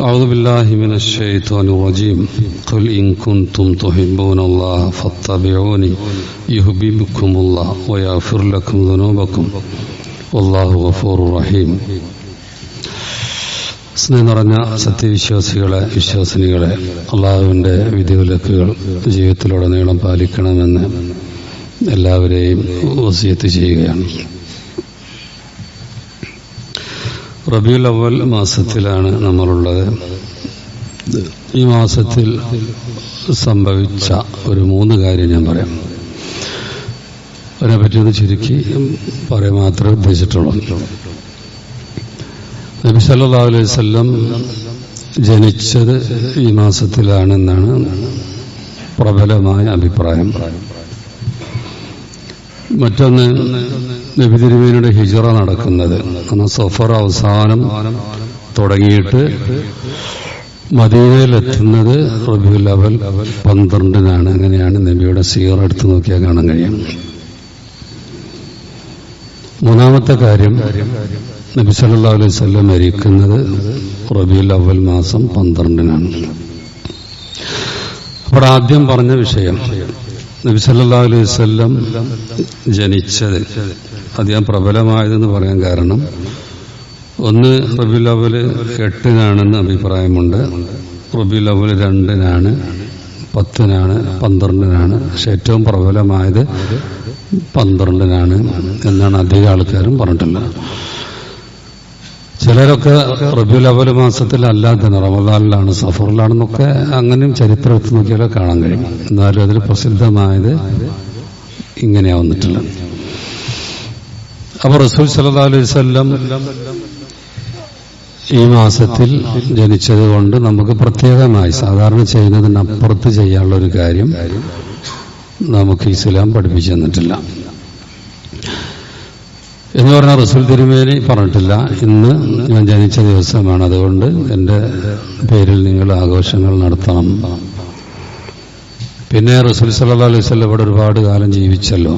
أعوذ بالله من الشيطان الرجيم قل إن كنتم تحبون الله فاتبعوني يحببكم الله ويغفر لكم ذنوبكم والله غفور رحيم സ്നേഹം നിറഞ്ഞ സത്യവിശ്വാസികളെ വിശ്വാസിനികളെ അള്ളാഹുവിൻ്റെ വിധിവിലക്കുകൾ ജീവിതത്തിലുടനീളം പാലിക്കണമെന്ന് എല്ലാവരെയും വസിയത്ത് ചെയ്യുകയാണ് റബിയുൽ അവൽ മാസത്തിലാണ് നമ്മളുള്ളത്. ഈ മാസത്തിൽ സംഭവിച്ച ഒരു മൂന്ന് കാര്യം ഞാൻ പറയാം. അതിനെപ്പറ്റി ഒന്ന് ചുരുക്കി പറയാൻ മാത്രമേ ഉദ്ദേശിച്ചിട്ടുള്ളൂ. നബി സല്ലാ അലൈഹി വല്ലം ജനിച്ചത് ഈ മാസത്തിലാണെന്നാണ് പ്രബലമായ അഭിപ്രായം. മറ്റൊന്ന് നബി തിരുമേനിയുടെ ഹിജറ നടക്കുന്നത്. കാരണം സഫർ അവസാനം തുടങ്ങിയിട്ട് മദീനയിലെത്തുന്നത് റബിയുൽ അവൽ പന്ത്രണ്ടിനാണ്. അങ്ങനെയാണ് നബിയുടെ സീറ എടുത്ത് നോക്കിയാൽ കാണാൻ കഴിയും. മൂന്നാമത്തെ കാര്യം നബി സല്ലാ അലൈഹി സ്വല്ലം മരിക്കുന്നത് റബിയുൽ അവൽ മാസം പന്ത്രണ്ടിനാണ്. അപ്പോൾ ആദ്യം പറഞ്ഞ വിഷയം നബി സല്ലാ അലൈഹി വല്ലം ജനിച്ചത്. അധികം പ്രബലമായതെന്ന് പറയാൻ കാരണം ഒന്ന് റബിയുൽ അവൽ എട്ടിനാണെന്ന് അഭിപ്രായമുണ്ട്. റബിയുൽ അവൽ രണ്ടിനാണ് പത്തിനാണ് പന്ത്രണ്ടിനാണ്. പക്ഷെ ഏറ്റവും പ്രബലമായത് പന്ത്രണ്ടിനാണ് എന്നാണ് അധികം ആൾക്കാരും പറഞ്ഞിട്ടുള്ളത്. ചിലരൊക്കെ റബിയുൽ അവൽ മാസത്തിൽ അല്ലാത്ത റമദാനിലാണ് സഫറിലാണെന്നൊക്കെ അങ്ങനെയും ചരിത്രം എടുത്ത് നോക്കിയാലോ കാണാൻ കഴിയും. എന്നാലും അതിൽ പ്രസിദ്ധമായത് ഇങ്ങനെയാ വന്നിട്ടുള്ളത്. അപ്പൊ റസൂൽ സല്ലാ അലൈഹി ഈ മാസത്തിൽ ജനിച്ചത് കൊണ്ട് നമുക്ക് പ്രത്യേകമായി സാധാരണ ചെയ്യുന്നതിനപ്പുറത്ത് ചെയ്യാനുള്ള ഒരു കാര്യം നമുക്ക് ഇസ്ലാം പഠിപ്പിച്ചു തന്നിട്ടില്ല. എന്ന് പറഞ്ഞാൽ റസൂൽ തിരുമേനി പറഞ്ഞിട്ടില്ല. ഇന്ന് ഞാൻ ജനിച്ച ദിവസമാണ്. അതുകൊണ്ട് എന്റെ പേരിൽ നിങ്ങൾ ആഘോഷങ്ങൾ നടത്തണം. പിന്നെ റസൂൽ സല്ലാ അലൈഹി സ്വല്ലം ഇവിടെ ഒരുപാട് കാലം ജീവിച്ചല്ലോ.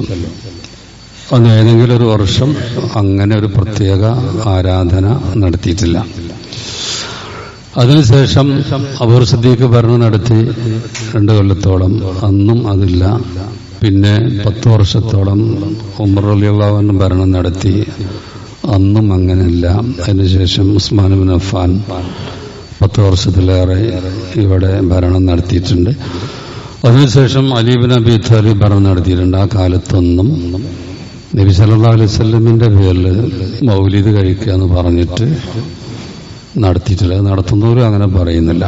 അന്ന് ഏതെങ്കിലും ഒരു വർഷം അങ്ങനെ ഒരു പ്രത്യേക ആരാധന നടത്തിയിട്ടില്ല. അതിനുശേഷം അബൂർ സദ്ദീഖ് ഭരണം നടത്തി രണ്ട് കൊല്ലത്തോളം. അന്നും അതില്ല. പിന്നെ പത്ത് വർഷത്തോളം ഉമർ ഭരണം നടത്തി. അന്നും അങ്ങനെയല്ല. അതിനുശേഷം ഉസ്മാൻ ബിൻ അഫാൻ പത്ത് വർഷത്തിലേറെ ഇവിടെ ഭരണം നടത്തിയിട്ടുണ്ട്. അതിനുശേഷം അലീബിൻ അബി താലിബ് ഭരണം നടത്തിയിട്ടുണ്ട്. ആ കാലത്തൊന്നും നബി സല്ലാ അലൈഹി സ്വല്ലമിന്റെ പേരിൽ മൗലിദ് കഴിക്കുക എന്ന് പറഞ്ഞിട്ട് നടത്തിയിട്ടില്ല. നടത്തുന്നവരും അങ്ങനെ പറയുന്നില്ല.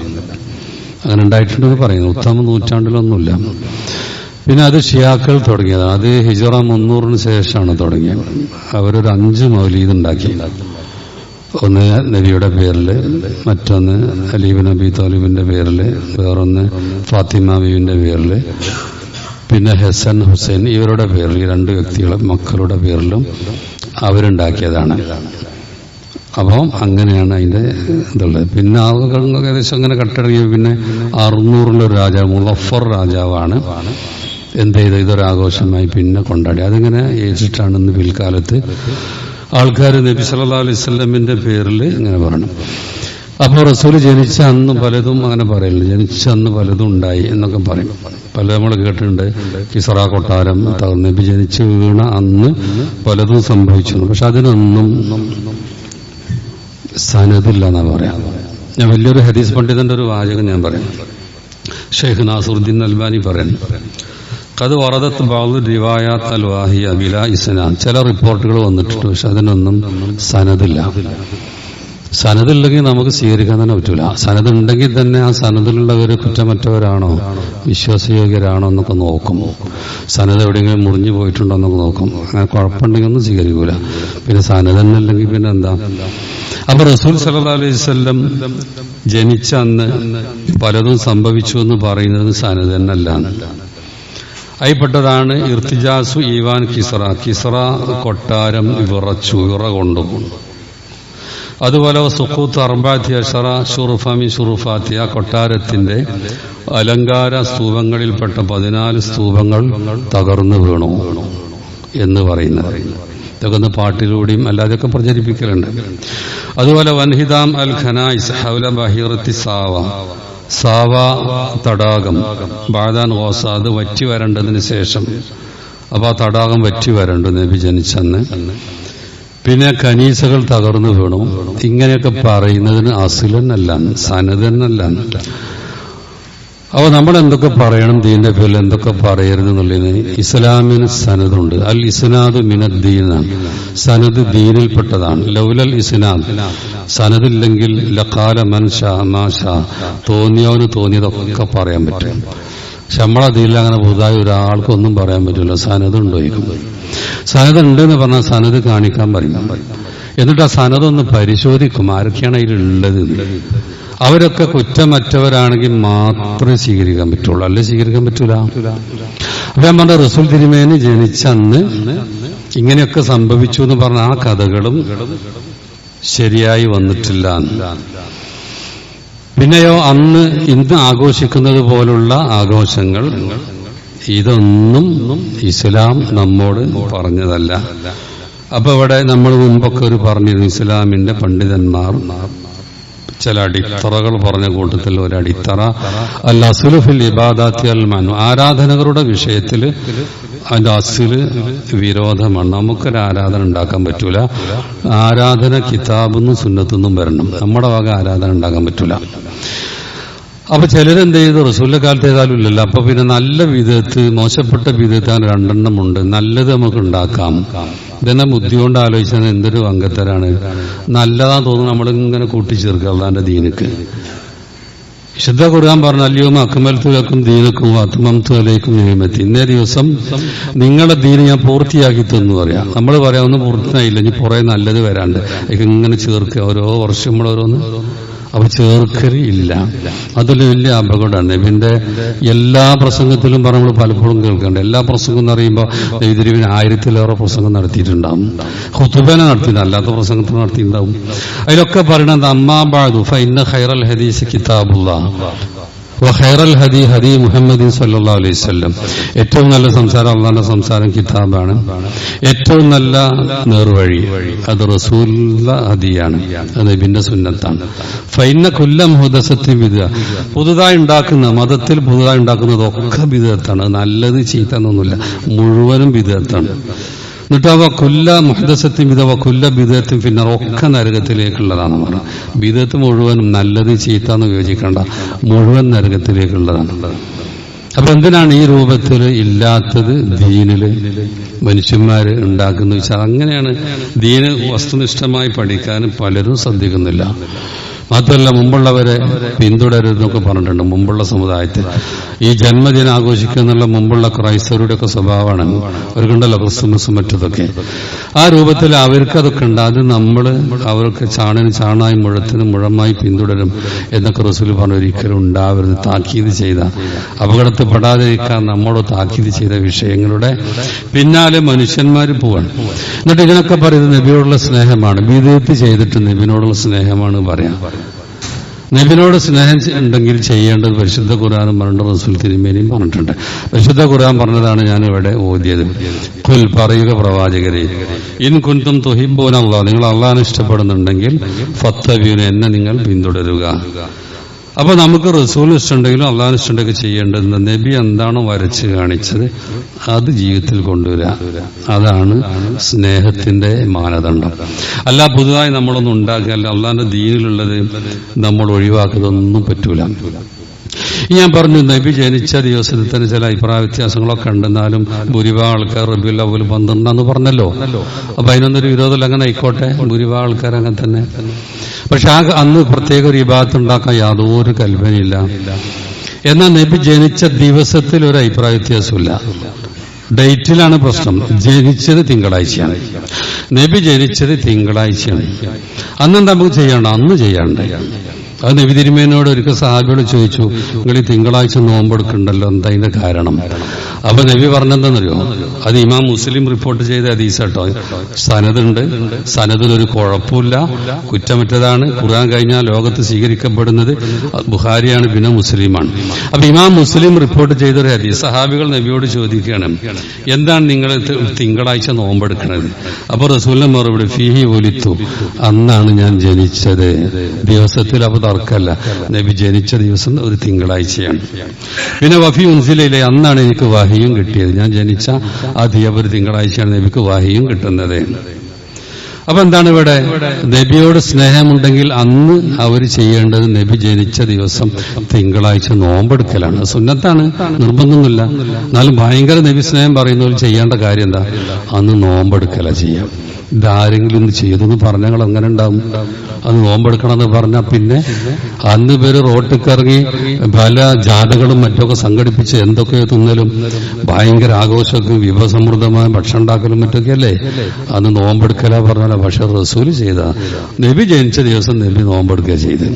അങ്ങനെ ഉണ്ടായിട്ടുണ്ടെന്ന് പറയുന്നു. ഉത്തമ നൂറ്റാണ്ടിലൊന്നുമില്ല. പിന്നെ അത് ഷിയാക്കൾ തുടങ്ങിയതാണ് അത് ഹിജറ മുന്നൂറിന് ശേഷമാണ് തുടങ്ങിയത്. അവരൊരു അഞ്ച് മൗലീദ് ഉണ്ടാക്കി. ഒന്ന് നബിയുടെ പേരിൽ മറ്റൊന്ന് അലീബ് നബി താലിബിന്റെ പേരിൽ വേറൊന്ന് ഫാത്തിമ ബീബിന്റെ പേരിൽ പിന്നെ ഹസൻ ഹുസൈൻ ഇവരുടെ പേരിൽ ഈ രണ്ട് വ്യക്തികളെ മക്കളുടെ പേരിലും അവരുണ്ടാക്കിയതാണ്. അപ്പം അങ്ങനെയാണ് അതിന്റെ ഇതുള്ളത്. പിന്നെ ആളുകൾ ഏകദേശം അങ്ങനെ കട്ടിറങ്ങിയ പിന്നെ അറുന്നൂറിന്റെ ഒരു രാജാവ് മുളഫർ രാജാവാണ്. എന്ത് ചെയ്ത്? ഇതൊരാഘോഷമായി പിന്നെ കൊണ്ടാടി. അതിങ്ങനെ ഏറ്റിട്ടാണെന്ന് പിൽക്കാലത്ത് ആൾക്കാർ നബി സല്ലാ അലൈഹി സ്വലമിന്റെ പേരിൽ ഇങ്ങനെ പറഞ്ഞു അപ്പോൾ റസൂൽ ജനിച്ച അന്ന് പലതും അങ്ങനെ പറയില്ല ജനിച്ച അന്ന് പലതും ഉണ്ടായി എന്നൊക്കെ പറയും. പല നമ്മൾ കേട്ടിട്ടുണ്ട്. കിസറ കൊട്ടാരം നബി ജനിച്ച് വീണ അന്ന് പലതും സംഭവിച്ചു പക്ഷെ അതിനൊന്നും സനതില്ല എന്നാ പറയാ. ഞാൻ വലിയൊരു ഹദീസ് പണ്ഡിതന്റെ ഒരു വാചകം ഞാൻ പറയാം. ഷെയ്ഖ് നാസുറുദ്ദീൻ അൽബാനി പറയുന്നു അത് വറദത്ത് ബാബു റിവായാത്തൽ വാഹിയ ബില ഇസ്നാൻ. ചില റിപ്പോർട്ടുകൾ വന്നിട്ടുണ്ട് പക്ഷെ അതിനൊന്നും സനദില്ല. സനദില്ലെങ്കിൽ നമുക്ക് സ്വീകരിക്കാൻ തന്നെ പറ്റൂല. സനത് ഉണ്ടെങ്കിൽ തന്നെ ആ സനദിലുള്ളവർ കുറ്റമറ്റവരാണോ? വിശ്വാസയോഗ്യരാണോ എന്നൊക്കെ നോക്കും. സനത് എവിടെയെങ്കിലും മുറിഞ്ഞു പോയിട്ടുണ്ടോ എന്നൊക്കെ നോക്കും. അങ്ങനെ കുഴപ്പമുണ്ടെങ്കിൽ ഒന്നും സ്വീകരിക്കൂല. പിന്നെ സനദന്നല്ലെങ്കിൽ പിന്നെ എന്താ? അപ്പൊ റസൂൽ സല്ലാ അലൈഹി സ്വല്ലം ജനിച്ച അന്ന് പലതും സംഭവിച്ചു എന്ന് പറയുന്നത് സനത് തന്നെയല്ല അതിൽപ്പെട്ടതാണ് ഇർത്തിജാസു ഈവാൻ കിസറ. കിസറ കൊട്ടാരം വിറച്ചു വിറ കൊണ്ടു അതുപോലെ സുഖൂത്ത് അർബാത്തി അഷറ ഷുറുഫാമി ഷുറുഫാത്തി ആ കൊട്ടാരത്തിന്റെ അലങ്കാര സ്തൂപങ്ങളിൽപ്പെട്ട പതിനാല് സ്തൂപങ്ങൾ തകർന്നു വീണു എന്ന് പറയുന്നത്. ഇതൊക്കെ ഒന്ന് പാട്ടിലൂടെയും അല്ലാതെയൊക്കെ പ്രചരിപ്പിക്കലുണ്ട്. അതുപോലെ വൻഹിദാം അൽ ഖനായിസ് ഹൗല ബഹീറത്തി സാവ. സാവ തടാകം. ബാദാൻ ഓസ അത് വറ്റി വരേണ്ടതിന് ശേഷം. അപ്പൊ ആ തടാകം വറ്റി വരണ്ടു നബി ജനിച്ചെന്ന്. പിന്നെ കനീസകൾ തകർന്നു വീണു. ഇങ്ങനെയൊക്കെ പറയുന്നതിന് അസുലനല്ല സനതനല്ല അപ്പൊ നമ്മൾ എന്തൊക്കെ പറയണം ദീന്റെ പേരിൽ എന്തൊക്കെ പറയരുത് എന്നുള്ളതിന് ഇസ്ലാമിന് സനദുണ്ട്. അൽ ഇസ്നാദ് മിനദ്ദീനാണ് സനദ് ദീനിൽപ്പെട്ടതാണ്. ലൗലൽ ഇസ്നാദ്. സനദില്ലെങ്കിൽ ലക്കാല മൻ ഷാ മാ ഷാ. തോന്നിയവന് തോന്നിയതൊക്കെ പറയാൻ പറ്റും. നമ്മളെ ദീനിൽ അങ്ങനെ പുതുതായി ഒരാൾക്കൊന്നും പറയാൻ പറ്റില്ല സനത് ഉണ്ടോയിക്കും സനത് ഉണ്ടെന്ന് പറഞ്ഞാൽ സനദ് കാണിക്കാൻ പറയും. എന്നിട്ട് ആ സനത് ഒന്ന് പരിശോധിക്കും. ആരൊക്കെയാണ് അതിലുള്ളത്? അവരൊക്കെ കുറ്റമറ്റവരാണെങ്കിൽ മാത്രമേ സ്വീകരിക്കാൻ പറ്റുള്ളൂ. അല്ലെ സ്വീകരിക്കാൻ പറ്റൂല? അപ്പൊ ഞാൻ പറഞ്ഞ റസൂൽ തിരുമേനി ജനിച്ചന്ന് ഇങ്ങനെയൊക്കെ സംഭവിച്ചു എന്ന് പറഞ്ഞ ആ കഥകളും ശരിയായി വന്നിട്ടില്ല പിന്നെയോ അന്ന് ഇന്ന് ആഘോഷിക്കുന്നത് പോലുള്ള ആഘോഷങ്ങൾ ഇതൊന്നും ഇസ്ലാം നമ്മോട് പറഞ്ഞതല്ല. അപ്പൊ ഇവിടെ നമ്മൾ മുമ്പൊക്കെ ഒരു പറഞ്ഞിരുന്നു ഇസ്ലാമിന്റെ പണ്ഡിതന്മാർ ചില അടിത്തറകൾ പറഞ്ഞ കൂട്ടത്തിൽ ഒരു അടിത്തറ. അല്ല അസുലുഫിൽ ഇബാദാത്തി അൽ മനു. ആരാധനകളുടെ വിഷയത്തിൽ അതിന്റെ അസുൽ വിരോധമാണ്. നമുക്കൊരു ആരാധന ഉണ്ടാക്കാൻ പറ്റൂല. ആരാധന കിതാബെന്നും സുന്നത്തൊന്നും വരണം. നമ്മുടെ വക ആരാധന ഉണ്ടാക്കാൻ പറ്റൂല. അപ്പൊ ചിലരെന്ത് ചെയ്തു റസൂലിന്റെ കാലത്ത് ഏതായാലും ഇല്ലല്ലോ. അപ്പൊ പിന്നെ നല്ല വിധത്ത് മോശപ്പെട്ട വിധത്ത് അങ്ങനെ രണ്ടെണ്ണം ഉണ്ട്. നല്ലത് നമുക്ക് ഉണ്ടാക്കാം ഇതെന്നെ ബുദ്ധി കൊണ്ട് ആലോചിച്ചത് എന്തൊരു അംഗത്തരാണ് നല്ലതാന്ന് തോന്നുന്നു നമ്മളിങ്ങനെ കൂട്ടിച്ചേർക്കുക അള്ളാന്റെ ദീനക്ക്. വിശുദ്ധ ഖുർആൻ പറഞ്ഞു അല്ലയോ അക്മൽത്തുലക്കും ദീനക്കും അത്മംതു അലൈക്കും നിയമത്തി ഇന്നേ ദിവസം നിങ്ങളുടെ ദീന് ഞാൻ പൂർത്തിയാക്കി തന്നു പറയാം. നമ്മൾ പറയാം ഒന്നും പൂർത്തിയായില്ല. ഇനി പുറേ നല്ലത് വരാണ്ട്. ഇങ്ങനെ ചേർക്കുക. ഓരോ വർഷം നമ്മൾ ഓരോന്ന് അപ്പൊ ചേർക്കരില്ല അതൊരു വലിയ അപകടമാണ്. നബിന്റെ എല്ലാ പ്രസംഗത്തിലും പറഞ്ഞു നമ്മൾ പലപ്പോഴും കേൾക്കേണ്ട എല്ലാ പ്രസംഗം എന്ന് പറയുമ്പോൾ ഇതിരിവിന് ആയിരത്തിലേറെ പ്രസംഗം നടത്തിയിട്ടുണ്ടാവും. ഹുത്തുബന നടത്തിയിട്ടുണ്ട്. അല്ലാത്ത പ്രസംഗത്തിൽ നടത്തിയിട്ടുണ്ടാവും. അതിലൊക്കെ പറയണത് അമ്മാബാദു ഫൈന ഖൈറൽ ഹദീസ് കിതാബുള്ള. വഖൈറൽ ഹദി ഹദി മുഹമ്മദ് സല്ലല്ലാഹു അലൈഹി വസല്ലം. ഏറ്റവും നല്ല സംസാരം അള്ളാന്റെ സംസാരം കിതാബാണ്. ഏറ്റവും നല്ല നേർവഴി അത് റസൂലുള്ള ഹദിയാണ്. അത് നബിന്റെ സുന്നത്താണ്. ഫൈന കുല്ല ഹുദസത്തി വിധ പുതുതായി ഉണ്ടാക്കുന്ന മതത്തിൽ പുതുതായി ഉണ്ടാക്കുന്നതൊക്കെ വിധത്താണ് നല്ലത് ചീത്ത എന്നൊന്നുമില്ല. മുഴുവനും വിധത്താണ് എന്നിട്ട് അവ കൊല്ല മുഹദസത്തും വിധവ കൊല്ല ബിദത്തും പിന്നെ ഒക്കെ നരകത്തിലേക്കുള്ളതാണ് പറഞ്ഞത് ബിദത്ത് മുഴുവനും നല്ലത് ചീത്ത എന്ന് വിയോജിക്കേണ്ട. മുഴുവൻ നരകത്തിലേക്കുള്ളതാണ്. അപ്പൊ എന്തിനാണ് ഈ രൂപത്തിൽ ഇല്ലാത്തത് ദീനിൽ? മനുഷ്യന്മാര് ഉണ്ടാക്കുന്ന വെച്ചാൽ അങ്ങനെയാണ്. ദീന് വസ്തുനിഷ്ഠമായി പഠിക്കാൻ പലരും ശ്രദ്ധിക്കുന്നില്ല. മാത്രമല്ല മുമ്പുള്ളവരെ പിന്തുടരുതെന്നൊക്കെ പറഞ്ഞിട്ടുണ്ട് മുമ്പുള്ള സമുദായത്തിൽ. ഈ ജന്മദിനം ആഘോഷിക്കുന്നുള്ള മുമ്പുള്ള ക്രൈസ്തവരുടെ ഒക്കെ സ്വഭാവമാണ് അവർക്കുണ്ടല്ലോ ക്രിസ്തുമസും മറ്റതൊക്കെ. ആ രൂപത്തിൽ അവർക്ക് അതൊക്കെ ഉണ്ട്. അത് നമ്മൾ അവർക്ക് ചാണിന് ചാണായി മുഴത്തിന് മുഴമായി പിന്തുടരും എന്നൊക്കെ റസൂൽ പറഞ്ഞു ഒരിക്കലും ഉണ്ടാവരുത്. താക്കീത് ചെയ്ത അപകടത്തിൽപ്പെടാതിരിക്കാൻ നമ്മോട് താക്കീത് ചെയ്ത വിഷയങ്ങളുടെ പിന്നാലെ മനുഷ്യന്മാർ പോവാണ്. എന്നിട്ട് ഇതിനൊക്കെ പറയുന്നത് നബിയോടുള്ള സ്നേഹമാണ്. ബിദത്ത് ചെയ്തിട്ട് നബിനോടുള്ള സ്നേഹമാണ് പറയാം. നബിനോട് സ്നേഹം ഉണ്ടെങ്കിൽ ചെയ്യേണ്ടത് പരിശുദ്ധ ഖുർആാനും പറഞ്ഞിട്ട് റസൂൽ തിരുമേനിയും പറഞ്ഞിട്ടുണ്ട്. പരിശുദ്ധ ഖുർആൻ പറഞ്ഞതാണ് ഞാൻ ഇവിടെ ഓതിയത്. കുൽ പറയുക പ്രവാചകരെ ഇൻ കുന്തും തുഹിബോൻ അള്ളാഹ് നിങ്ങൾ അള്ളാഹിനെ ഇഷ്ടപ്പെടുന്നുണ്ടെങ്കിൽ ഫത്തവ്യൂന് എന്നെ നിങ്ങൾ പിന്തുടരുക. അപ്പൊ നമുക്ക് റസൂൽ ഇഷ്ടമുണ്ടെങ്കിലും അള്ളാഹ് ഇഷ്ടമുണ്ടെങ്കിൽ ചെയ്യേണ്ടത് നബി എന്താണോ വരച്ച് കാണിച്ചത് അത് ജീവിതത്തിൽ കൊണ്ടുവരിക. അതാണ് സ്നേഹത്തിന്റെ മാനദണ്ഡം. അല്ല പുതുതായി നമ്മളൊന്നും ഉണ്ടാക്കുക അല്ല അള്ളാഹിന്റെ ദീനിലുള്ളത് നമ്മൾ ഒഴിവാക്കുന്നതൊന്നും പറ്റൂല. ഞാൻ പറഞ്ഞു നബി ജനിച്ച ദിവസത്തിൽ തന്നെ ചില അഭിപ്രായ വ്യത്യാസങ്ങളൊക്കെ ഉണ്ടെന്നാലും ഭൂരിഭാഗം ആൾക്കാർ റബിയുൽ അവൽ പന്ത്രണ്ടാന്ന് പറഞ്ഞല്ലോ. അപ്പൊ അതിനൊന്നൊരു വിരോധമില്ല അങ്ങനെ ആയിക്കോട്ടെ. ഭൂരിഭാഗം ആൾക്കാർ അങ്ങനെ തന്നെ. പക്ഷെ ആ അന്ന് പ്രത്യേക ഒരു വിഭാഗത്ത് ഉണ്ടാക്കാൻ യാതൊരു കൽപ്പനയില്ല. എന്നാൽ നബി ജനിച്ച ദിവസത്തിൽ ഒരു അഭിപ്രായ വ്യത്യാസമില്ല. ഡേറ്റിലാണ് പ്രശ്നം. ജനിച്ചത് തിങ്കളാഴ്ചയാണ്. നബി ജനിച്ചത് തിങ്കളാഴ്ചയാണ്. അന്നെന്താ നമുക്ക് ചെയ്യണ്ട അന്ന് ചെയ്യണ്ട അത് നബി തിരുമേനോട് ഒരിക്കൽ സാഹിബിയോട് ചോദിച്ചു നിങ്ങൾ ഈ തിങ്കളാഴ്ച നോമ്പെടുക്കണ്ടല്ലോ എന്താ ഇതിന്റെ കാരണം? അപ്പൊ നബി പറഞ്ഞെന്താണെന്നറിയോ അത് ഇമാം മുസ്ലിം റിപ്പോർട്ട് ചെയ്ത ഹദീസാട്ടോ. സനതുണ്ട് സനദിൽ ഒരു കുഴപ്പമില്ല. കുറ്റമറ്റതാണ് ഖുർആൻ കഴിഞ്ഞാൽ ലോകത്ത് സ്വീകരിക്കപ്പെടുന്നത് ബുഹാരിയാണ് പിന്നെ മുസ്ലിമാണ്. അപ്പൊ ഇമാം മുസ്ലിം റിപ്പോർട്ട് ചെയ്ത ഒരു ഹദീസ് സഹാബികൾ നബിയോട് ചോദിക്കുകയാണ് എന്താണ് നിങ്ങൾ തിങ്കളാഴ്ച നോമ്പെടുക്കുന്നത് അപ്പൊ റസൂലിന്റെ മറുപടി ഫിഹി ഒലിത്തു. അന്നാണ് ഞാൻ ജനിച്ചത്. ദിവസത്തിൽ അപ്പൊ തർക്കമല്ല നബി ജനിച്ച ദിവസം ഒരു തിങ്കളാഴ്ചയാണ്. പിന്നെ വഫി ഉൻസിലയിലെ അന്നാണ് എനിക്ക് വാഹിയും കിട്ടിയത്. ഞാൻ ജനിച്ച ആ തീയതി ഒരു തിങ്കളാഴ്ചയാണ് നബിക്ക് വാഹിയും കിട്ടുന്നത്. അപ്പൊ എന്താണ് ഇവിടെ? നബിയോട് സ്നേഹമുണ്ടെങ്കിൽ അന്ന് അവർ ചെയ്യേണ്ടത് നബി ജനിച്ച ദിവസം തിങ്കളാഴ്ച നോമ്പെടുക്കലാണ്. സുന്നത്താണ്. നിർബന്ധമൊന്നുമില്ല. എന്നാലും ഭയങ്കര നബി സ്നേഹം പറയുന്നവർ ചെയ്യേണ്ട കാര്യം എന്താ? അന്ന് നോമ്പെടുക്കല ചെയ്യാം. ഇതാരെങ്കിലും ഒന്ന് ചെയ്തെന്ന് പറഞ്ഞങ്ങൾ അങ്ങനെ ഉണ്ടാവും അത് നോമ്പെടുക്കണമെന്ന് പറഞ്ഞാൽ പിന്നെ അന്ന് പേര് റോട്ടിക്കിറങ്ങി പല ജാഥകളും മറ്റൊക്കെ സംഘടിപ്പിച്ച് എന്തൊക്കെ തിന്നലും ഭയങ്കര ആഘോഷമൊക്കെ വിഭവസമൃദ്ധമായ ഭക്ഷണം ഉണ്ടാക്കലും മറ്റൊക്കെ അല്ലേ? അന്ന് നോമ്പെടുക്കല പറഞ്ഞാൽ പക്ഷെ റസൂൽ ചെയ്ത. നബി ജനിച്ച ദിവസം നബി നോമ്പെടുക്കുക ചെയ്ത്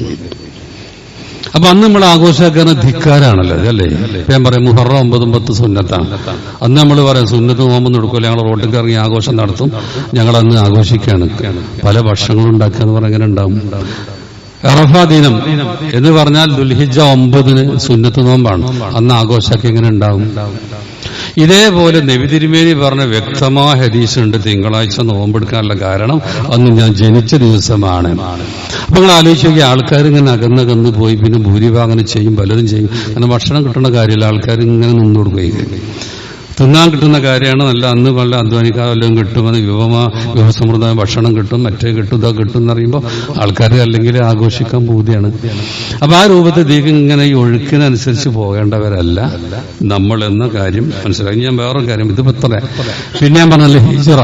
അപ്പൊ അന്ന് നമ്മൾ ആഘോഷാക്കുന്ന ധിക്കാരാണല്ലോ അല്ലേ ഞാൻ പറയാം മുഹറം ഒമ്പതും പത്ത് സുന്നത്താണ്. അന്ന് നമ്മൾ പറയാം സുന്നത്ത് നോമ്പൊന്നും എടുക്കൂല ഞങ്ങൾ റോട്ടിൽ ഇറങ്ങി ആഘോഷം നടത്തും. ഞങ്ങൾ അന്ന് ആഘോഷിക്കുകയാണ് പല ഭക്ഷണങ്ങളും ഉണ്ടാക്കുക എന്ന് പറഞ്ഞാൽ എങ്ങനെ ഉണ്ടാവും. അറഫ ദിനം എന്ന് പറഞ്ഞാൽ ദുൽഹിജ ഒമ്പതിന് സുന്നത്ത് നോമ്പാണ്. അന്ന് ആഘോഷമൊക്കെ എങ്ങനെ ഉണ്ടാവും? ഇതേപോലെ നബി തിരുമേനി പറഞ്ഞ വ്യക്തമായ ഹദീസുണ്ട്. തിങ്കളാഴ്ച നോമ്പെടുക്കാനുള്ള കാരണം അന്ന് ഞാൻ ജനിച്ച ദിവസമാണ്. അപ്പൊ നിങ്ങൾ ആലോചിച്ചു നോക്കിയ ആൾക്കാർ ഇങ്ങനെ അകന്നകന്ന് പോയി പിന്നെ ഭൂരിഭാഗം ചെയ്യും പലരും ചെയ്യും. അങ്ങനെ ഭക്ഷണം കിട്ടുന്ന കാര്യമില്ല ആൾക്കാർ ഇങ്ങനെ നിന്നു തിന്നാൻ കിട്ടുന്ന കാര്യമാണ്. നല്ല അന്ന് നല്ല അധ്വാനിക്കാൻ വല്ലതും കിട്ടും. അത് വിഭവ വിഭവസമൃദ്ധമായ ഭക്ഷണം കിട്ടും മറ്റേ കിട്ടും ഇതൊക്കെ കിട്ടും എന്ന് പറയുമ്പോൾ ആൾക്കാർ അല്ലെങ്കിൽ ആഘോഷിക്കാൻ പൂതിയാണ്. അപ്പൊ ആ രൂപത്തിൽ ദീർഘ ഇങ്ങനെ ഈ ഒഴുക്കിനനുസരിച്ച് പോകേണ്ടവരല്ല. നമ്മൾ എന്ന കാര്യം മനസ്സിലാക്കി ഞാൻ വേറൊരു കാര്യം ഇത് പത്ര പിന്നെ ഞാൻ പറഞ്ഞല്ലേ ഹിജറ.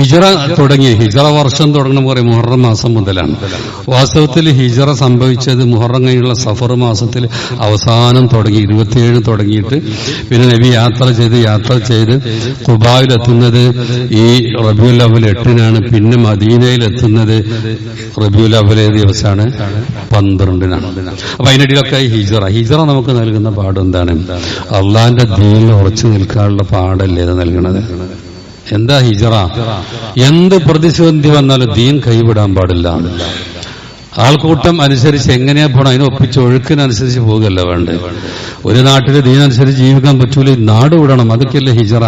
ഹിജറ തുടങ്ങി ഹിജറ വർഷം തുടങ്ങുന്ന പറയും മുഹറം മാസം മുതലാണ്. വാസ്തവത്തിൽ ഹിജറ സംഭവിച്ചത് മുഹറം കഴിഞ്ഞുള്ള സഫർ മാസത്തിൽ അവസാനം തുടങ്ങി ഇരുപത്തിയേഴ് തുടങ്ങിയിട്ട്. പിന്നെ നബി യാത്ര ചെയ്ത് യാത്ര ചെയ്ത് കുബായിൽ എത്തുന്നത് ഈ റബിയുൽ അവൽ എട്ടിനാണ്. പിന്നെ മദീനയിൽ എത്തുന്നത് റബിയുൽ അവൽ ദിവസമാണ് പന്ത്രണ്ടിനാണ്. അപ്പൊ അതിനിടയിലൊക്കെ ഹിജറ ഹിജറ നമുക്ക് നൽകുന്ന പാഠം എന്താണ്? അള്ളാന്റെ ദീനിൽ ഉറച്ചു നിൽക്കാനുള്ള പാടല്ലേ ഇത് നൽകുന്നത്? എന്താ ഹിജറ? എന്ത് പ്രതിസന്ധി വന്നാലും ദീൻ കൈവിടാൻ പാടില്ല. ആൾക്കൂട്ടം അനുസരിച്ച് എങ്ങനെയാ പോണം? അതിനെ ഒപ്പിച്ച് ഒഴുക്കിനനുസരിച്ച് പോകുകയല്ല വേണ്ടത്. ഒരു നാട്ടിൽ ദീനനുസരിച്ച് ജീവിക്കാൻ പറ്റൂല നാട് വിടണം. അതൊക്കെയല്ലേ ഹിജറ?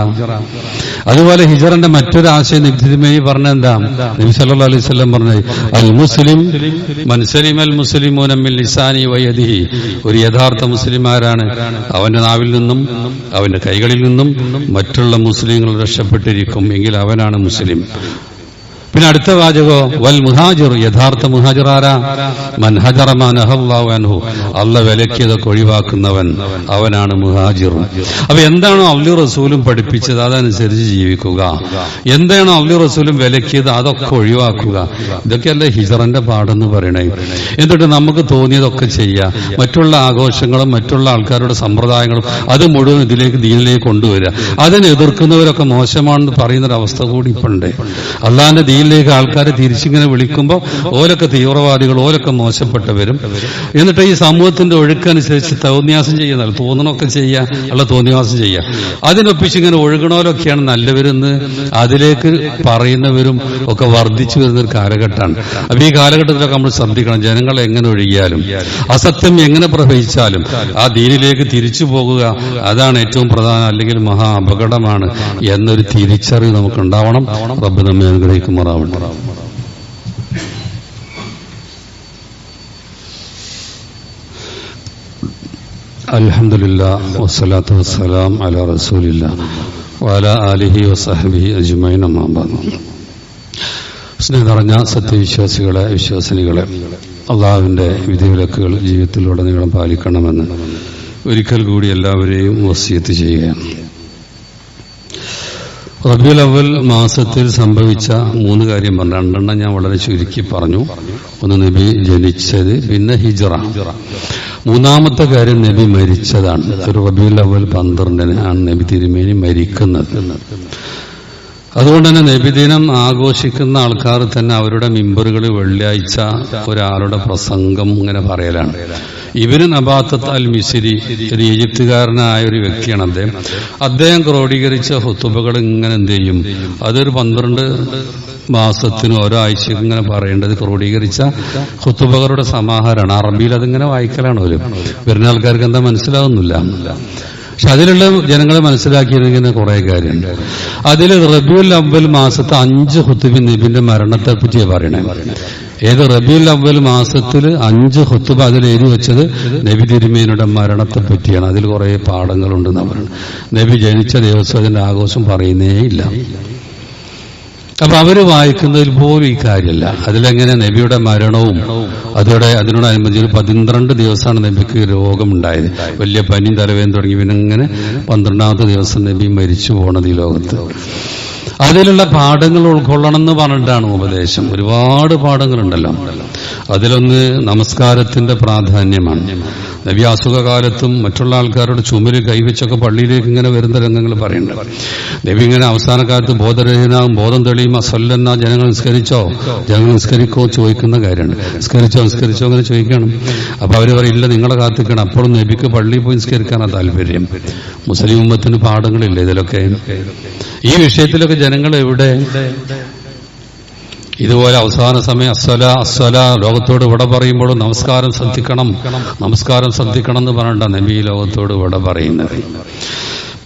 അതുപോലെ ഹിജറിന്റെ മറ്റൊരു ആശയം നിബിതിമേയി പറഞ്ഞ എന്താ നബി സല്ലാ അലൈഹി വസല്ലം പറഞ്ഞത് അൽ മുസ്ലിം മൻസലിം അൽ മുസ്ലിമൂനമ്മിൽ ലിസാനി വയദിഹി ഒരു യഥാർത്ഥ മുസ്ലിം ആരാണ്? അവന്റെ നാവിൽ നിന്നും അവന്റെ കൈകളിൽ നിന്നും മറ്റുള്ള മുസ്ലിങ്ങൾ രക്ഷപ്പെട്ടിരിക്കും. എങ്കിൽ അവനാണ് മുസ്ലിം. പിന്നെ അടുത്ത വാചകോ വൽ മുഹാജിർ യഥാർത്ഥ മുഹാജിർ ആരാ മൻഹജറമാനഹു അല്ല വിലക്കിയതൊക്കെ ഒഴിവാക്കുന്നവൻ അവനാണ് മുഹാജിർ അപ്പൊ എന്താണോ അള്ളി റസൂലും പഠിപ്പിച്ചത്? അതനുസരിച്ച് ജീവിക്കുക. എന്താണോ അള്ളി റസൂലും വിലക്കിയത്? അതൊക്കെ ഒഴിവാക്കുക. ഇതൊക്കെയല്ലേ ഹിജറന്റെ പാടെന്ന് പറയണേ. എന്നിട്ട് നമുക്ക് തോന്നിയതൊക്കെ ചെയ്യുക മറ്റുള്ള ആഘോഷങ്ങളും മറ്റുള്ള ആൾക്കാരുടെ സമ്പ്രദായങ്ങളും അത് മുഴുവൻ ഇതിലേക്ക് ദീനിലേക്ക് കൊണ്ടുവരിക. അതിനെ എതിർക്കുന്നവരൊക്കെ മോശമാണെന്ന് പറയുന്നൊരവസ്ഥ കൂടി ഇപ്പുണ്ട്. അള്ളാന്റെ ദീനിലേക്ക് ആൾക്കാരെ തിരിച്ചിങ്ങനെ വിളിക്കുമ്പോൾ ഓരൊക്കെ തീവ്രവാദികൾ ഓരൊക്കെ മോശപ്പെട്ടവരും. എന്നിട്ട് ഈ സമൂഹത്തിന്റെ ഒഴുക്കനുസരിച്ച് തോന്നിയാസം ചെയ്യുന്നത് തോന്നണമൊക്കെ ചെയ്യാം അല്ല തോന്നിയാസം ചെയ്യാം അതിനൊപ്പിച്ച് ഇങ്ങനെ ഒഴുകണോലൊക്കെയാണ് നല്ലവരെന്ന് അതിലേക്ക് പറയുന്നവരും ഒക്കെ വർദ്ധിച്ചു വരുന്ന ഒരു കാലഘട്ടമാണ്. അപ്പൊ ഈ കാലഘട്ടത്തിലൊക്കെ നമ്മൾ ശ്രദ്ധിക്കണം ജനങ്ങളെ എങ്ങനെ ഒഴുകിയാലും അസത്യം എങ്ങനെ പ്രവഹിച്ചാലും ആ ദീനിലേക്ക് തിരിച്ചു പോകുക അതാണ് ഏറ്റവും പ്രധാനം അല്ലെങ്കിൽ മഹാ അപകടമാണ് എന്നൊരു തിരിച്ചറിവ് നമുക്ക് ഉണ്ടാവണം റബ്ബ് നമ്മെ അൽഹംദുലില്ലാ വസ്സലാത്തു വസ്സലാം അല നിറഞ്ഞ സത്യവിശ്വാസികളെ വിശ്വാസിനികളെ അള്ളാഹുവിന്റെ വിധിവിലക്കുകൾ ജീവിതത്തിലുടനീളം പാലിക്കണമെന്ന് ഒരിക്കൽ കൂടി എല്ലാവരെയും വസിയത്ത് ചെയ്യുകയാണ്. റബിയുൽ അവൽ മാസത്തിൽ സംഭവിച്ച മൂന്ന് കാര്യം പറഞ്ഞു. രണ്ടെണ്ണം ഞാൻ വളരെ ചുരുക്കി പറഞ്ഞു. ഒന്ന് നബി ജനിച്ചത് പിന്നെ ഹിജറ. മൂന്നാമത്തെ കാര്യം നബി മരിച്ചതാണ്. ഒരു റബിയുൽ അവൽ പന്ത്രണ്ടിന് ആണ് നബി തിരുമേനി മരിക്കുന്നത്. അതുകൊണ്ട് തന്നെ നബിദിനം ആഘോഷിക്കുന്ന ആൾക്കാർ തന്നെ അവരുടെ മിമ്പറുകൾ വെള്ളിയാഴ്ച ഒരാളുടെ പ്രസംഗം ഇങ്ങനെ പറയലാണ്. ഇവർ നബാത്തത്ത് അൽ മിസിരി ഒരു ഈജിപ്തുകാരനായ ഒരു വ്യക്തിയാണ് അദ്ദേഹം. അദ്ദേഹം ക്രോഡീകരിച്ച ഹുത്തുബകൾ ഇങ്ങനെ എന്ത് ചെയ്യും? അതൊരു പന്ത്രണ്ട് മാസത്തിനും ഒരാഴ്ച ഇങ്ങനെ പറയേണ്ടത് ക്രോഡീകരിച്ച ഹുത്തുബകളുടെ സമാഹാരമാണ്. അറബിയിൽ അതിങ്ങനെ വായിക്കലാണ് ഒരു വരുന്ന ആൾക്കാർക്ക് എന്താ മനസ്സിലാവുന്നില്ല. പക്ഷെ അതിലുള്ള ജനങ്ങളെ മനസ്സിലാക്കിയിരിക്കുന്ന കുറെ കാര്യമുണ്ട്. അതിൽ റബിയുൽ അവൽ മാസത്തെ അഞ്ച് ഹുത്തുബി നബിന്റെ മരണത്തെ പറ്റിയാണ് പറയണേ. ഏത് റബിയുൽ അവൽ മാസത്തിൽ അഞ്ച് ഹുത്തുബ അതിൽ എഴുതി വെച്ചത് നബി തിരുമേനയുടെ മരണത്തെ പറ്റിയാണ്. അതിൽ കുറെ പാഠങ്ങളുണ്ടെന്ന് പറയുന്നത് നബി ജനിച്ച ദിവസം അതിന്റെ ആഘോഷം പറയുന്നേ ഇല്ല. അപ്പൊ അവർ വായിക്കുന്നതിൽ പോലും ഈ കാര്യമല്ല. അതിലെങ്ങനെ നബിയുടെ മരണവും അതോടെ അതിനോടനുബന്ധിച്ച് പന്ത്രണ്ട് ദിവസമാണ് നബിക്ക് രോഗമുണ്ടായത്. വലിയ പനിയും തലവേദന തുടങ്ങി. പിന്നെ ഇങ്ങനെ പന്ത്രണ്ടാമത്തെ ദിവസം നബി മരിച്ചു പോണത് ഈ ലോകത്ത്. അതിലുള്ള പാഠങ്ങൾ ഉൾക്കൊള്ളണം എന്ന് പറഞ്ഞിട്ടാണ് ഉപദേശം. ഒരുപാട് പാഠങ്ങളുണ്ടല്ലോ. അതിലൊന്ന് നമസ്കാരത്തിന്റെ പ്രാധാന്യമാണ്. നബി അസുഖകാലത്തും മറ്റുള്ള ആൾക്കാരുടെ ചുമര് കൈവച്ചൊക്കെ പള്ളിയിലേക്ക് ഇങ്ങനെ വരുന്ന രംഗങ്ങൾ പറയുന്നുണ്ട്. നബി ഇങ്ങനെ അവസാന കാലത്ത് ബോധരഹിതനാകും ബോധം തെളിയും അസല്ലെന്ന ജനങ്ങൾ നിസ്കരിച്ചോ? ജനങ്ങൾ നിസ്കരിക്കോ ചോദിക്കുന്ന കാര്യമാണ് നിസ്കരിച്ചോ നിസ്കരിച്ചോ അങ്ങനെ ചോദിക്കണം അപ്പൊ അവർ പറയില്ല നിങ്ങളെ കാത്തിക്കണം. അപ്പോഴും നബിക്ക് പള്ളിയിൽ പോയി നിസ്കരിക്കാനാണ് താല്പര്യം. മുസ്ലിം ഉമ്മത്തിന് പാഠങ്ങളില്ല ഇതിലൊക്കെ? ഈ വിഷയത്തിലൊക്കെ ജനങ്ങൾ എവിടെ? ഇതുപോലെ അവസാന സമയം അസ്വല അസ്വല ലോകത്തോട് വിട പറയുമ്പോൾ നമസ്കാരം ശ്രദ്ധിക്കണം നമസ്കാരം ശ്രദ്ധിക്കണം എന്ന് പറയണ്ട നബി ലോകത്തോട് വിട പറയുന്നത്.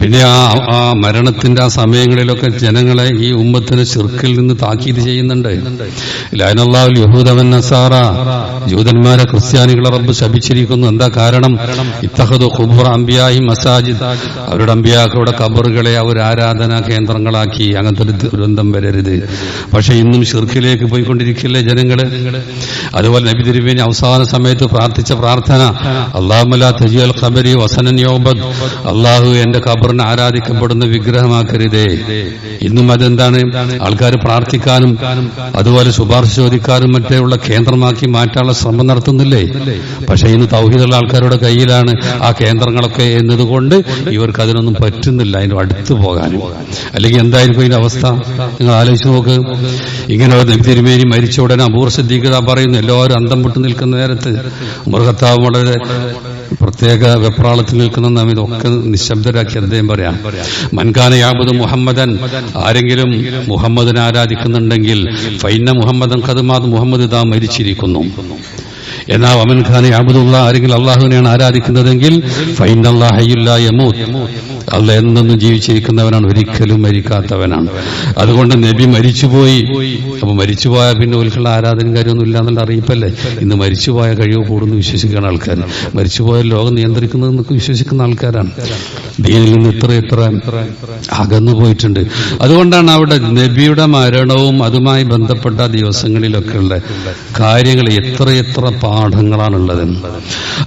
പിന്നെ ആ ആ മരണത്തിന്റെ ആ സമയങ്ങളിലൊക്കെ ജനങ്ങളെ ഈ ഉമ്മത്തിന് ചെറുക്കിൽ നിന്ന് താക്കീത് ചെയ്യുന്നുണ്ട്. ലൈനല്ലാഹുൽ യഹൂദവൻ നസാറ. ജൂതന്മാരെ ക്രിസ്ത്യാനികളെ റബ്ബ് ശപിച്ചിരിക്കുന്നു. എന്താ കാരണം? ഇത്തഹദു ഖുബൂർ അംബിയായി മസാജിദ്. അവരുടെ അമ്പിയാക്കളുടെ കബറുകളെ അവർ ആരാധനാ കേന്ദ്രങ്ങളാക്കി. അങ്ങനത്തെ ഒരു ദുരന്തം വരരുത്. പക്ഷെ ഇന്നും ഷിർക്കിലേക്ക് പോയിക്കൊണ്ടിരിക്കില്ലേ ജനങ്ങൾ? അതുപോലെ നബി തിരുവേനി അവസാന സമയത്ത് പ്രാർത്ഥിച്ച പ്രാർത്ഥന അള്ളാഹുല തജിയൽ ഖബരി വസനൻ യോബദ്. അള്ളാഹു എന്റെ ഖബറിനെ ആരാധിക്കപ്പെടുന്ന വിഗ്രഹമാക്കരുതേ. ഇന്നും അതെന്താണ്? ആൾക്കാർ പ്രാർത്ഥിക്കാനും അതുപോലെ ശുപാർശ ചോദിക്കാനും മറ്റേയുള്ള കേന്ദ്രമാക്കി മാറ്റാനുള്ള ശ്രമം നടത്തുന്നില്ലേ? പക്ഷെ ഇന്ന് തൗഹീദുള്ള ആൾക്കാരുടെ കയ്യിലാണ് ആ കേന്ദ്രങ്ങളൊക്കെ എന്നതുകൊണ്ട് ഇവർക്ക് അതിനൊന്നും പറ്റുന്നില്ല അതിന് അടുത്ത് പോകാനും. അല്ലെങ്കിൽ എന്തായിരിക്കും ഇതിന്റെ അവസ്ഥ? നിങ്ങൾ ആലോചിച്ച് നോക്ക്. ഇങ്ങനെ തിരുമേനി മരിച്ച ഉടനെ സിദ്ദീഖത പറയുന്നു എല്ലാവരും അന്തം വിട്ട് നിൽക്കുന്ന നേരത്ത് മൃഗത്താവ് വളരെ പ്രത്യേക വെപ്രാളത്തിൽ നിൽക്കുന്ന നാം ഇതൊക്കെ നിശബ്ദരാക്കി പറയാം മൻകാന യാബുദ് മുഹമ്മദൻ ആരെങ്കിലും മുഹമ്മദിനെ ആരാധിക്കുന്നുണ്ടെങ്കിൽ ഫൈന മുഹമ്മദൻ കതുമാത് മുഹമ്മദ് ഇതാ മരിച്ചിരിക്കുന്നു. എന്നാ അമൻ അബുദുള്ള ആരെങ്കിലും അള്ളാഹുവിനെയാണ് ആരാധിക്കുന്നതെങ്കിൽ ഫൈൻ അള്ളാഹയുല്ല യമൂത്ത് അല്ല എന്നെന്നും ജീവിച്ചിരിക്കുന്നവനാണ് ഒരിക്കലും മരിക്കാത്തവനാണ്. അതുകൊണ്ട് നബി മരിച്ചുപോയി. അപ്പൊ മരിച്ചുപോയ പിന്നെ ഒരിക്കലുള്ള ആരാധന കാര്യമൊന്നും ഇല്ല എന്നുള്ള അറിയിപ്പല്ലേ? ഇന്ന് മരിച്ചുപോയ കഴിവ് കൂടുന്നു വിശ്വസിക്കുന്ന ആൾക്കാർ മരിച്ചുപോയ ലോകം നിയന്ത്രിക്കുന്നതെന്നൊക്കെ വിശ്വസിക്കുന്ന ആൾക്കാരാണ്. ദീനിൽ നിന്ന് ഇത്ര ഇത്ര അകന്നു പോയിട്ടുണ്ട്. അതുകൊണ്ടാണ് അവിടെ നബിയുടെ മരണവും അതുമായി ബന്ധപ്പെട്ട ദിവസങ്ങളിലൊക്കെ ഉള്ള കാര്യങ്ങൾ എത്ര എത്ര പാഠങ്ങളാണുള്ളത്.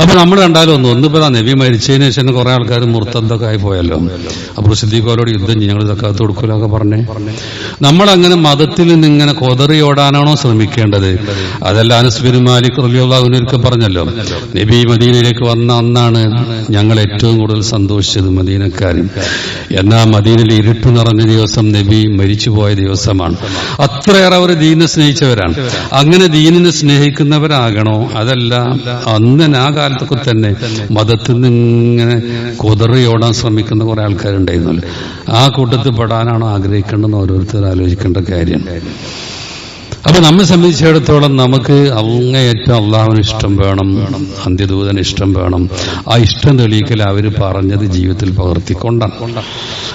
അപ്പൊ നമ്മൾ കണ്ടാലും ഒന്ന് ഒന്നിപ്പോ നബി മരിച്ചതിന് ശേഷം കുറെ ആൾക്കാർ മുർത്തന്തൊക്കെ ആയി പോയല്ലോ. അപ്പൊ സിദ്ദീഖോലോട് യുദ്ധം ചെയ്യും ഞങ്ങൾ തക്കാത്ത് കൊടുക്കൂലൊക്കെ പറഞ്ഞേ. നമ്മൾ അങ്ങനെ മതത്തിൽ നിന്ന് ഇങ്ങനെ കൊതറിയോടാനാണോ ശ്രമിക്കേണ്ടത്? അതല്ല അനസ്ബിൻ മാലിക് പറഞ്ഞല്ലോ നബി മദീനയിലേക്ക് വന്ന അന്നാണ് ഞങ്ങൾ ഏറ്റവും കൂടുതൽ സന്തോഷിച്ചത് മദീനക്കാരും എന്നാ മദീനയിൽ ഇരുട്ട് നിറഞ്ഞ ദിവസം നബി മരിച്ചുപോയ ദിവസമാണ്. അത്രയേറെ അവർ ദീനിനെ സ്നേഹിച്ചവരാണ്. അങ്ങനെ ദീനിനെ സ്നേഹിക്കുന്നവരാകണോ? അതല്ല അന്നൻ ആ കാലത്തൊക്കെ തന്നെ മതത്തിൽ നിന്ന് ഇങ്ങനെ ഓടാൻ ശ്രമിക്കുന്ന കുറെ ആൾക്കാരുണ്ടായിരുന്നല്ലോ. ആ കൂട്ടത്തിൽ പെടാനാണ് ആഗ്രഹിക്കേണ്ടതെന്ന് ഓരോരുത്തർ ആലോചിക്കേണ്ട കാര്യം. അപ്പൊ നമ്മെ സംബന്ധിച്ചിടത്തോളം നമുക്ക് അങ്ങേയറ്റം അള്ളാഹുവിന് ഇഷ്ടം വേണം അന്ത്യദൂതന് ഇഷ്ടം വേണം. ആ ഇഷ്ടം തെളിയിക്കൽ അവർ പറഞ്ഞത് ജീവിതത്തിൽ പകർത്തിക്കൊണ്ടാണ്.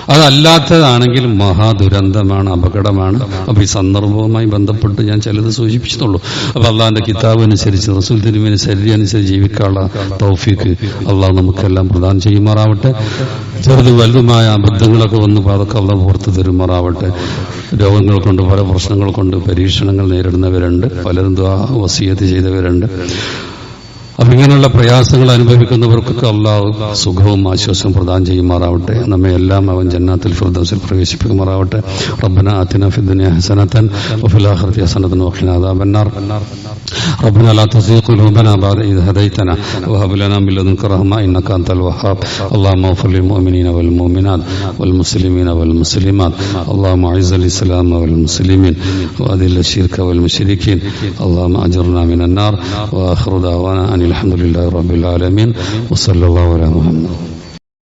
അതല്ലാത്തതാണെങ്കിൽ മഹാദുരന്തമാണ് അപകടമാണ്. അപ്പൊ ഈ സന്ദർഭവുമായി ബന്ധപ്പെട്ട് ഞാൻ ചിലത് സൂചിപ്പിച്ചതുള്ളൂ അപ്പൊ അള്ളാഹിന്റെ കിതാബ് അനുസരിച്ച് റസൂൽ തിരുമേനി ശരീരം അനുസരിച്ച് ജീവിക്കാനുള്ള തൗഫീക്ക് അള്ളാഹ് നമുക്കെല്ലാം പ്രദാനം ചെയ്യുമാറാവട്ടെ. ചെറുതും വലുതുമായ അബദ്ധങ്ങളൊക്കെ വന്ന് അവളെ പുറത്ത് തരുമാറാവട്ടെ. രോഗങ്ങൾ കൊണ്ട് പല പ്രശ്നങ്ങൾ കൊണ്ട് പരീക്ഷണങ്ങൾ നേരിടുന്നവരുണ്ട്. പലരും വസീയത്ത് ചെയ്തവരുണ്ട്. അപ്പൊ ഇങ്ങനെയുള്ള പ്രയാസങ്ങൾ അനുഭവിക്കുന്നവർക്കൊക്കെ അള്ളാഹു സുഖവും ആശ്വാസവും പ്രദാനം ചെയ്യുമാറാവട്ടെ നമ്മെ എല്ലാം അവൻ ജന്നാത്തിൽ ഫിർദൗസിൽ പ്രവേശിപ്പിക്കുമാറാവട്ടെ റബ്ബന ആതിന ഫി ദുനിയ ഹസനതൻ വഫിൽ ആഖിറതി ഹസനതൻ വഖിന അദാബൻ നാർ ربنا لا تزغ قلوبنا بعد إذ هديتنا وهب لنا من لدنك رحمة إنك أنت الوهاب اللهم اغفر للمؤمنين والمؤمنات والمسلمين والمسلمات اللهم أعز الإسلام والمسلمين وأذل الشرك والمشركين اللهم أجرنا من النار وآخر دعوانا أن الحمد لله رب العالمين وصلى الله على محمد.